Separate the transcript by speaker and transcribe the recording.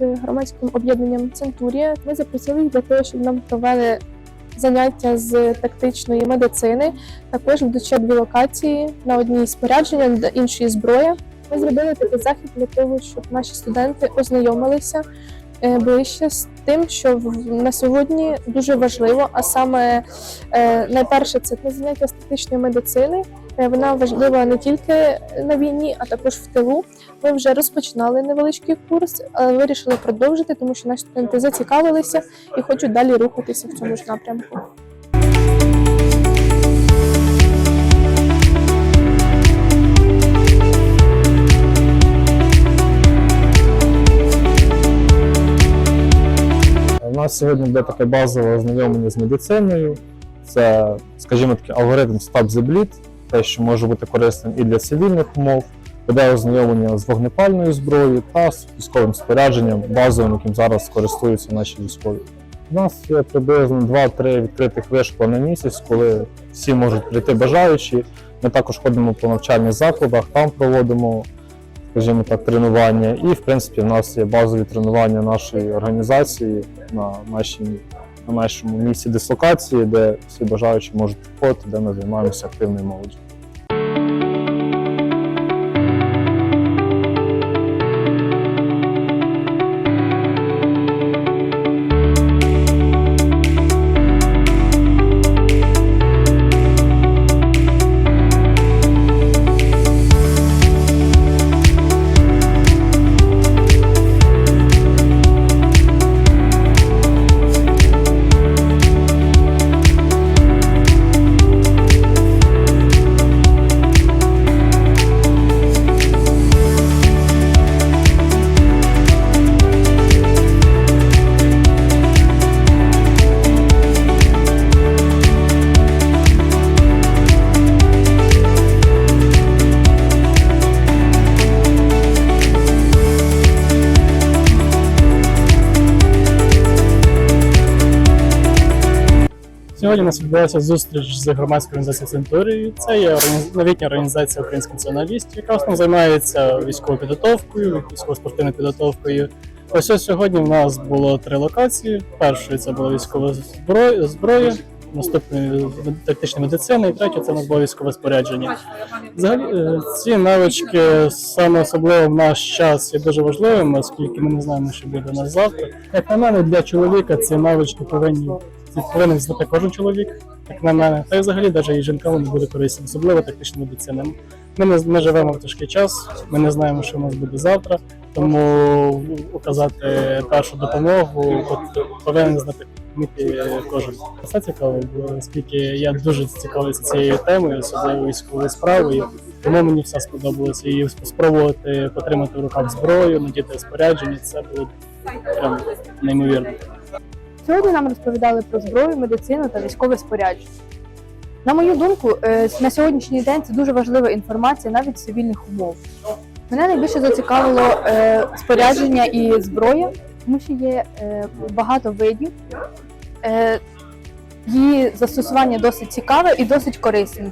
Speaker 1: громадським об'єднанням Центурія. Ми запросили їх для того, щоб нам провели заняття з тактичної медицини. Також ще дві локації на одній спорядження, на іншій зброя. Ми зробили такий захід для того, щоб наші студенти ознайомилися е, ближче з тим, що на сьогодні дуже важливо, а саме е, найперше це заняття естетичної медицини. Е, Вона важлива не тільки на війні, а також в тилу. Ми вже розпочинали невеличкий курс, але вирішили продовжити, тому що наші студенти зацікавилися і хочуть далі рухатися в цьому ж напрямку.
Speaker 2: Нас сьогодні буде таке базове ознайомлення з медициною. Це, скажімо таки, алгоритм Bleed, те, що може бути корисним і для цивільних умов, буде ознайомлення з вогнепальною зброєю та з військовим спорядженням, базовим, яким зараз користуються наші військові. У нас є приблизно 2-3 відкритих вишкола на місяць, коли всі можуть прийти бажаючі. Ми також ходимо по навчальних закладах, там проводимо, скажімо так, тренування. І, в принципі, в нас є базові тренування нашої організації на, нашій, на нашому місці дислокації, де всі бажаючі можуть приходити, де ми займаємося активною молоддю.
Speaker 3: Сьогодні у нас відбулася зустріч з громадською організацією Центурії. Це є новітня організація українських націоналістів, яка основно займається військовою підготовкою, військово-спортивною підготовкою. Ось ось сьогодні в нас було три локації. Першою це була військова зброя, зброя наступною тактична медицина, і третя це у нас було військове спорядження. Взагалі, е, ці навички саме особливо в наш час є дуже важливими, оскільки ми не знаємо, що буде у нас завтра. Як на мене, для чоловіка ці навички повинні повинен знати кожен чоловік, як на мене. Та й взагалі навіть і жінкам вони буде корисно, особливо тактична медицина. Ми не ми живемо в тяжкий час, ми не знаємо, що у нас буде завтра, тому указати першу допомогу от, повинен знати вміти кожен. Це цікаво, оскільки я дуже цікавився цією темою, особливо військовою справою. Тому мені все сподобалося і спробувати потримати в руках зброю, надіти спорядження. Це було прям неймовірно.
Speaker 4: Сьогодні нам розповідали про зброю, медицину та військове спорядження. На мою думку, е, на сьогоднішній день це дуже важлива інформація навіть з цивільних умов. Мене найбільше зацікавило е, спорядження і зброя, тому що є е, багато видів. Її застосування досить цікаве і досить корисне.